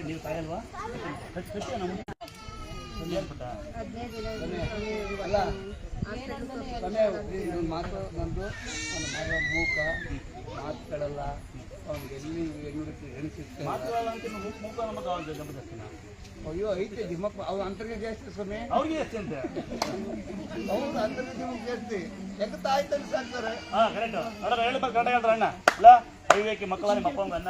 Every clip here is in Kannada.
ನೀವು ಹೇಳ್ಬಿಟ್ಟ ಅಲ್ಲ ಸಮಯ ಇದು ಮಾತು ನಂದು ನನ್ನ ಮಗ ಮೂಕ ಮಾತುಗಳೆಲ್ಲ ಅವ್ನಿಗೆ ಎಲ್ಲಿ ಹೆಂಗಕ್ಕೆ ಎಣಿಸುತ್ತೆ ಅಯ್ಯೋ ಐತೆ ಜಿಮ್ಮಕ್ಕ ಅವ್ರ ಅಂತರ್ಗ ಜಾಸ್ತಿ ಸಮಯ ಅವ್ರಿಗೆ ಜಾಸ್ತಿ ಅಂತೆ? ಅವ್ರ ಅಂತರ್ಗ ದಿಮ್ಮಕ್ ಜಾಸ್ತಿ ಯಾಕೆ ತಾಯಿ ತಂದು ಸಾಕ್ತಾರೆ ಹಾ ಕರೆಕ್ಟ್ ಹೇಳ್ಬೇಕು ಕರೆಕ್ಟ್ ಹೇಳ್ರ ಅಣ್ಣ. ಹೈವೇಕಿ ಮಕ್ಕಳ ಅನ್ನ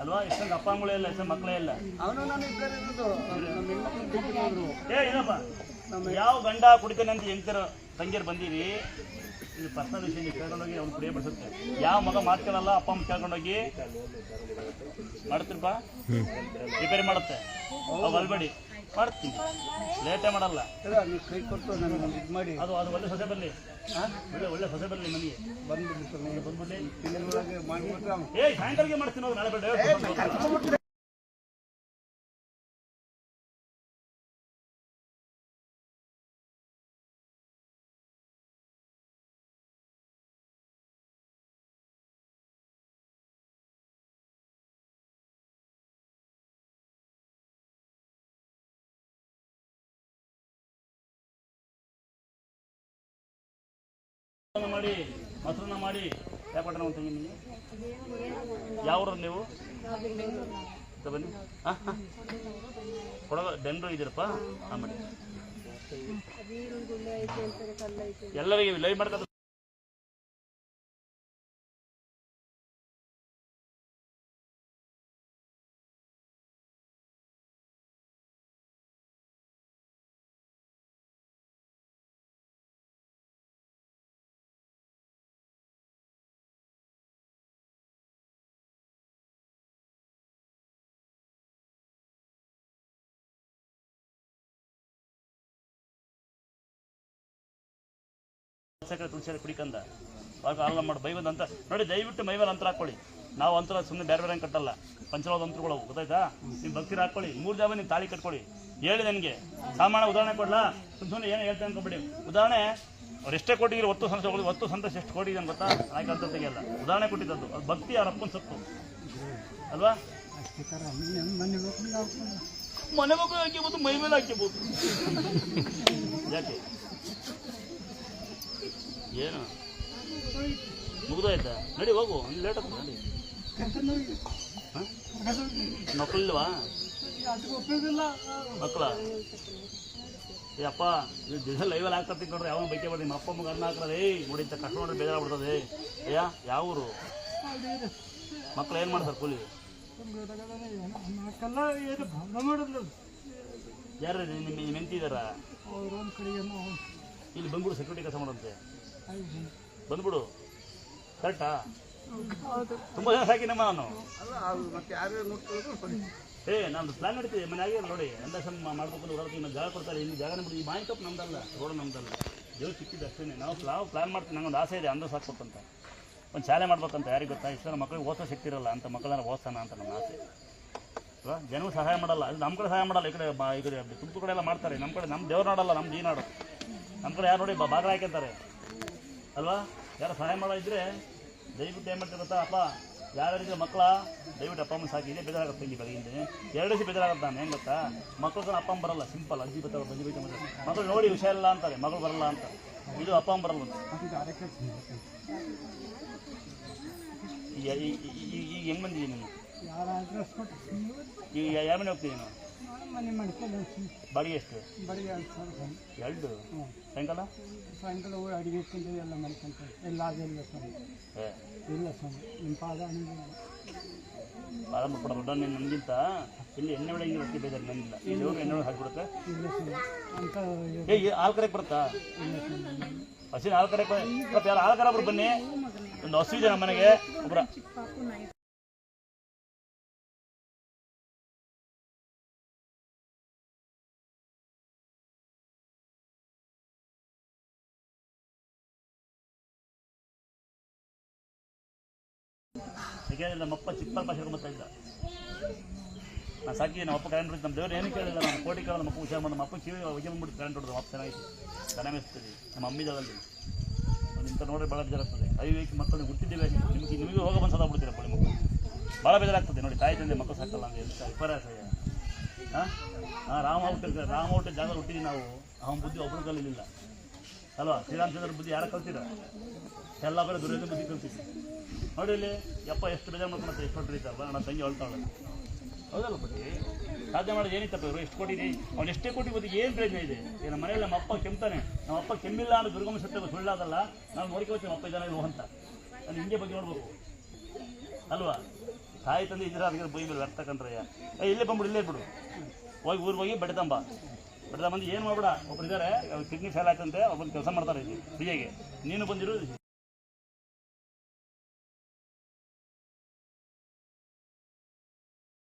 ಅಲ್ವಾ? ಎಷ್ಟೊಂದು ಅಪ್ಪ ಅಮ್ಮಗಳೇ ಇಲ್ಲ ಇಷ್ಟೊಂದು ಮಕ್ಕಳೇ ಇಲ್ಲ. ಅವನು ನಾನು ಇಬ್ಬರು ಇರೋದು. ನಮ್ಮ ಹೆಣ್ಮಕ್ಳು ಬಿಟ್ಟಿರೋರು ಏ ಏನಪ್ಪ ಯಾವ ಗಂಡ ಕುಡಿತಾನೆ ಅಂತ ಹೆಂಡ್ತಿರೋ ತಂಗಿಯರು ಬಂದೀವಿ ಇದು ಪರ್ಸನಲ್ ವಿಷಯ ನೀವು ಕೇಳ್ಕೊಂಡೋಗಿ ಅವ್ನು ಪ್ರಿಯ ಬಿಡಿಸುತ್ತೆ. ಯಾವ ಮಗ ಮಾಡ್ಕೊಳ್ಳಲ್ಲ ಅಪ್ಪ ಅಮ್ಮ ಕೇಳ್ಕೊಂಡೋಗಿ ಮಾಡ್ತೀರಪ್ಪ ರಿಪೇರಿ ಮಾಡುತ್ತೆ. ಅವು ಅಲ್ಬೇಡಿ. ಮಾಡ್ತೀನಿ. ಲೇಟೇ ಮಾಡಲ್ಲ. ಕೈ ಕೊಟ್ಟು ನನಗೆ ಇದು ಮಾಡಿ. ಅದು ಅದು ಒಳ್ಳೆ ಸೊಸೆ ಬರಲಿ ಒಳ್ಳೆ ಒಳ್ಳೆ ಸೊಸೆ ಬರಲಿ ನನಗೆ ಬಂದ್ಬಿಡಿ ಬಂದ್ಬಿಡಿ ಮಾಡಿಬಿಟ್ರೆ ಅವ್ನು ಏಯ್ ಸಾಯಂಕಾಲಕ್ಕೆ ಮಾಡ್ತೀನಿ ನಾಳೆ ಬೇಡ ಮಾಡಿ ಮೊಸರನ್ನ ಮಾಡಿ ಯಾಕೆ ಅಂತ ತಂಗಿ ನಿಮಗೆ ಯಾವ ನೀವು ಬನ್ನಿ. ಹಾಂ ಹಾಂ. ಬೆಂಗಳೂರು ಇದ್ದೀರಪ್ಪ. ಹಾಂ ಮಾಡಿ. ಎಲ್ಲರಿಗೆ ಲೈವ್ ಮಾಡ್ತಾರೆ ಸಕ್ಕರೆ ತುಳಸಿ ಕುಡಿಕಂದ. ಅಲ್ಲ ಮಾಡಿ. ಬೈಬಂದ ಅಂತ ನೋಡಿ ದಯವಿಟ್ಟು ಮೈ ಮೇಲೆ ಅಂತರ ಹಾಕೊಳ್ಳಿ ನಾವು ಅಂತರ ಸುಮ್ಮನೆ ಬೇರೆ ಬೇರೆ ಕಟ್ಟಲ್ಲ. ಪಂಚಲೋದ ಅಂತರಗಳು ಗೊತ್ತಾಯ್ತಾ? ನೀವು ಭಕ್ತಿರ ಹಾಕೊಳ್ಳಿ ಮೂರು ಜಾವ ನೀವು ತಾಳಿ ಕಟ್ಕೊಳ್ಳಿ. ಹೇಳಿ ನನಗೆ. ಸಾಮಾನ್ಯ ಉದಾಹರಣೆ ಕೊಡ್ಲಾ? ಸುಮ್ಮನೆ ಸುಮ್ಮನೆ ಏನು ಹೇಳ್ತಾ ಅನ್ಕೊಬೇಡಿ. ಉದಾಹರಣೆ ಅವ್ರು ಎಷ್ಟೇ ಕೊಟ್ಟಿದ್ರು ಒತ್ತು ಸಂತೋಷ ಒತ್ತು ಸಂತೋಷ ಎಷ್ಟು ಕೊಟ್ಟಿದ್ದಾನೆ ಗೊತ್ತಾ? ನಾಯಕ ಅಂತ ತೆಗೆಯಲ್ಲ ಉದಾಹರಣೆ ಕೊಟ್ಟಿದ್ದದ್ದು. ಅದು ಭಕ್ತಿ ಅವ್ರ ಅಪ್ಪನ ಸತ್ತು? ಅಲ್ವಾ? ಮನೆ ಮಗು ಹಾಕಿಬೋದು ಮೈ ಮೇಲೆ ಹಾಕಿಬೋದು ಯಾಕೆ? ಏನು? ಮುಗ್ದೋಯ್ತಾ? ನಡಿ, ಹೋಗು. ಒಂದು ಲೇಟ್ ಆಗ್ತದೆ, ನಡಿ. ಮಕ್ಕಳಿಲ್ವಾ ಮಕ್ಕಳ ಏ ಇದು ದಿವಸ ಲೈವಲ್ಲಿ ಹಾಕ್ತೀನಿ ನೋಡ್ರಿ ಯಾವ ಬೈಕೆ ಬರ್ತೀನಿ ನಿಮ್ಮ ಅಪ್ಪ ಮಗ ಅನ್ನ ಹಾಕ್ತಾರೆ. ಏಯ್, ನೋಡಿ, ಇಂಥ ಕಷ್ಟ ನೋಡ್ರಿ ಬೇಜಾರಾಗ್ಬಿಡ್ತದೆ ಅಯ್ಯ ಯಾವ ಊರು? ಮಕ್ಳು ಏನು ಮಾಡ್ತಾರೆ ಕೂಲಿ? ಯಾರು ನಿಮ್ಮ ಮೆಂತಿದಾರ ಇಲ್ಲಿ ಬಂದ್ಬಿಡು ಸೆಕ್ಯೂರಿಟಿ ಕೆಲಸ ಮಾಡಂತೆ ಬಂದ್ಬಿಡು. ಕರೆಕ್ಟಾ? ತುಂಬಾ ಜನ ಸಾಕಿನಮ್ಮ ನಾನು. ಅಲ್ಲ ಅವ್ರು ಮತ್ತೆ ಯಾರು ನೋಡ್ಕೊಳ್ಳೋದು ಏ ನಾನು ಪ್ಲಾನ್ ನಡೀತಿದೆ ಮನೆ ಆಗಿಲ್ಲ ನೋಡಿ. ಮಾಡ್ಬೇಕು ಅಂತ ಹೊರಗೆ ಇನ್ನು ಜಾಗ ಕೊಡ್ತಾರೆ ಇಲ್ಲಿ ಜಾಗ ಬಿಡಿ ಈ ಮಾಹಿತಿ ತಪ್ಪು ನಮ್ದಲ್ಲ ರೋಡ್ ನಮ್ದಲ್ಲ. ದೇವ್ರು ಸಿಕ್ಕಿದ್ದು ಅಷ್ಟೇ ನಾವು ನಾವು ಪ್ಲಾನ್ ಮಾಡ್ತೀವಿ ನಂಗೊಂದು ಆಸೆ ಇದೆ ಅಂದ ಸಾಕ್ಬೇಕಂತ ಒಂದು ಶಾಲೆ ಮಾಡ್ಬೇಕಂತ ಯಾರಿಗೆ ಗೊತ್ತಾ? ಇಷ್ಟ ಮಕ್ಕಳಿಗೆ ಓದೋ ಸಿಕ್ತಿರಲ್ಲ ಅಂತ ಮಕ್ಕಳನ್ನ ಓದ್ತಾನ ಅಂತ ನನ್ನ ಆಸೆ. ಅಲ್ವಾ ಜನವು ಸಹಾಯ ಮಾಡಲ್ಲ ಅದು ನಮ್ಮ ಕಡೆ ಸಹಾಯ ಮಾಡಲ್ಲ ಈ ಕಡೆ ಬಾ- ಈ ಕಡೆ ತುಮಕೂರು ಕಡೆ ಎಲ್ಲ ಮಾಡ್ತಾರೆ. ನಮ್ಮ ಕಡೆ ನಮ್ಮ ದೇವ್ರು ನಾಡಲ್ಲ ನಮ್ಮ ಈ ನಾಡು. ನಮ್ಮ ಕಡೆ ಯಾರು ನೋಡಿ ಬಾ- ಬಾಗಿಲು ಹಾಕ್ಯಂತಾರೆ. ಅಲ್ವಾ? ಯಾರು ಸಹಾಯ ಮಾಡೋ ಇದ್ರೆ ದಯವಿಟ್ಟು ಏನು ಮಾಡ್ತಾರೆ ಗೊತ್ತಾ? ಅಪ್ಪ ಯಾರ್ಯಾರಿದ್ರೆ ಮಕ್ಕಳ ದಯವಿಟ್ಟು ಅಪ್ಪ ಅಮ್ಮ ಸಾಕಿ ಇದೇ ಬೇಜಾರಾಗುತ್ತೆ ಇಲ್ಲಿ ಬೆಳಗಿಂದ ಎರಡು ದಿವಸ ಬೇಜಾರಾಗುತ್ತೆ ನಾನು ಏನು ಗೊತ್ತಾ? ಮಕ್ಕಳು ಅಪ್ಪ ಅಮ್ಮ ಬರಲ್ಲ ಸಿಂಪಲ್ ಅಜ್ಜಿ ಬರ್ತಾರೆ ಅಜ್ಜಿ ಬೈತ ಮಕ್ಕಳು ನೋಡಿ ವಿಷಯ ಇಲ್ಲ ಅಂತಾರೆ ಮಗಳು ಬರಲ್ಲ ಅಂತ ಇದು ಅಪ್ಪ ಅಮ್ಮ ಬರಲ್ಲ ಅಂತ. ಈಗ ಈಗ ಹೆಂಗೆ ಬಂದಿದ್ದೀನಿ ನೀನು ಈಗ ಯಾವ ಮನೆ ಹೋಗ್ತೀನಿ ನೀನು ಮನೆ ಮಾಡ್ಕೊಂಡು ಬಾಡಿಗೆ ಎಷ್ಟು? ಎರಡು ಸಾವಿರ ಎರಡು? ಹ್ಞೂ ಸಾಯಂಕಾಲ? ಸಾಯಂಕಾಲ ಹೋಗಿ ಅಡುಗೆ ಇಟ್ಕೊಂಡು ಎಲ್ಲ ಮಾಡ್ಕೊಂತ ಎಲ್ಲ ಅದೆಲ್ಲ ಸ್ವಾಮಿ ಇಲ್ಲ ಸ್ವಾಮಿ ನಿಮ್ಮ ಪಾದ ಅನುಭವ ಆರಂಭ ಕೊಡ ದೊಡ್ಡ ನೀನು ನಮಗಿಂತ ಇಲ್ಲಿ ಎಣ್ಣೆ ಒಳಗೆ ರೊಟ್ಟಿ ಬೇಜಾರು ನನಗಿಲ್ಲ ಇಲ್ಲಿ ಹೋಗಿ ಎಣ್ಣೆ ಒಳಗೆ ಹಾಕ್ಬಿಡುತ್ತೆ. ಇಲ್ಲ ಸ್ವಾಮಿ ಅಂತ ಏ ಈ ಹಾಲು ಕರೆಗೆ ಬರುತ್ತಾ? ಹಸಿನ ಹಾಲು ಕರೆಗೆ ಸ್ವಲ್ಪ ಯಾರು ಹಾಲು ಕರ ಒಬ್ರು ಬನ್ನಿ. ಒಂದು ಹಸಿ ಇದೆ ನಮ್ಮ ಮನೆಗೆ. ಒಬ್ರ ಯಾಕೆಂದ್ರೆ ನಮ್ಮಪ್ಪ ಚಿಕ್ಕ ಭಾಷೆ ಬರ್ತಾ ಇದ್ದ. ನಾನು ಸಾಕಿ ನಮ್ಮ ಅಪ್ಪ ಕರೆಂಟ್ ಹೊಡಿತು ನಮ್ಮ ದೇವ್ರು ಏನು ಕೇಳಿಲ್ಲ. ನಾನು ಕೋಟಿ ಕೇಳೋದು ನಮ್ಮ ಅಪ್ಪ ಹುಷಾರು ನಮ್ಮ ಅಪ್ಪ ಕಿವಿ ಹೊಗೆ ಬಂದ್ಬಿಟ್ಟು ಕರೆಂಟ್ ಹೊಡೆದು ಅಪ್ಪ ಚೆನ್ನಾಗಿತ್ತು. ಚೆನ್ನಾಗಿ ಮೆಸ್ತೀವಿ ನಮ್ಮ ಅಮ್ಮಿ ಜಾಗದಲ್ಲಿ ಇಂಥ ನೋಡ್ರೆ ಭಾಳ ಬೇಜಾರಾಗ್ತದೆ. ಐವೈಕ್ ಮಕ್ಕಳು ಹುಟ್ಟಿದ್ದೇವೆ ನಿಮಗೆ ನಿಮಗೆ ಹೋಗ ಬಂದು ಬಿಡ್ತೀರಾ ಬಳಿ ನಿಮ್ಮ ಮಕ್ಕಳು? ಭಾಳ ಬೇಜಾರಾಗ್ತದೆ. ನೋಡಿ, ತಾಯಿ ತಂದೆ ಮಕ್ಕಳು ಸಾಕಲ್ಲ ಅಂತ. ಎಂತ ವಿಪರ್ಯಾಸ ಹಾಂ ಹಾಂ ರಾಮ ಹುಟ್ಟಿರ್ತಾರೆ. ರಾಮ ಹುಟ್ಟಿದ ಜಾಗ ಹುಟ್ಟಿದ್ವಿ ನಾವು. ಅವನ ಬುದ್ಧಿ ಒಬ್ಬರು ಕಲಿಲಿಲ್ಲ ಅಲ್ವಾ? ಶ್ರೀರಾಮಚಂದ್ರ ಬುದ್ಧಿ ಯಾರು ಕಲ್ತೀರ ಎಲ್ಲ ಬರೀ ದುರ್ಯೋಧನ ಬುದ್ಧಿ ಕಲ್ತಿದ್ವಿ ನೋಡಿ ಇಲ್ಲಿ, ಯಪ್ಪ, ಎಷ್ಟು ಬೇಜಾರು ಮಾಡ್ಕೊಳತ್ತೆ ಎಷ್ಟು ಹೊಟ್ಟಿರ್ತಾರಲ್ಲ ನನ್ನ ತಂಗಿ ಹೇಳ್ತಾಳೆ ಹೌದಲ್ಲ ಬಟ್ಟಿ ಸಾಧ್ಯ ಮಾಡೋದು ಏನಿತ್ತಪ್ಪ ಇವರು ಎಷ್ಟು ಕೊಟ್ಟಿದ್ದಿ ಅವ್ನು ಎಷ್ಟೇ ಕೊಟ್ಟಿ ಬುದ್ಧಿ ಏನು ಪ್ರಯೋಜನ ಇದೆ? ನಮ್ಮ ಮನೆಯಲ್ಲಿ ನಮ್ಮ ಅಪ್ಪ ಕೆಮ್ತಾನೆ. ನಮ್ಮ ಅಪ್ಪ ಕೆಮ್ಮಿಲ್ಲ ಅನ್ನೋ ದುರ್ಗಮ ಸತ್ಯ ಸುಳ್ಳಾಗಲ್ಲ ನಾವು ನೋಡ್ಕೋತೀವಿ ನಮ್ಮ ಅಪ್ಪ ಜನ ಇವು ಅಂತ. ನಾನು ಹಿಂಗೆ ಬಗ್ಗೆ ನೋಡ್ಬೇಕು. ಅಲ್ವಾ? ತಾಯಿ ತಂದೆ ಇದ್ರೆ ಅದಕ್ಕೆ ಬೈ ಮೇಲೆ ವ್ಯರ್ಥ ಕಂಡ್ರಯ್ಯ ಇಲ್ಲೇ ಬಂದ್ಬಿಡು, ಇಲ್ಲೇ ಬಿಡು. ಹೋಗಿ ಊರಿಗೆ ಹೋಗಿ ಬಡಿತಂಬ ಬಡಿದ ಮಂದಿ ಏನು ಮಾಡ್ಬೇಡ, ಒಬ್ರು ಇದ್ದಾರೆ ಕಿಡ್ನಿ ಫೇಲ್ ಆಯ್ತಂತೆ ಒಬ್ಬರು ಕೆಲಸ ಮಾಡ್ತಾರೆ ಇಲ್ಲಿ ಫ್ರೀಯಾಗಿ ನೀನು ಬಂದಿರು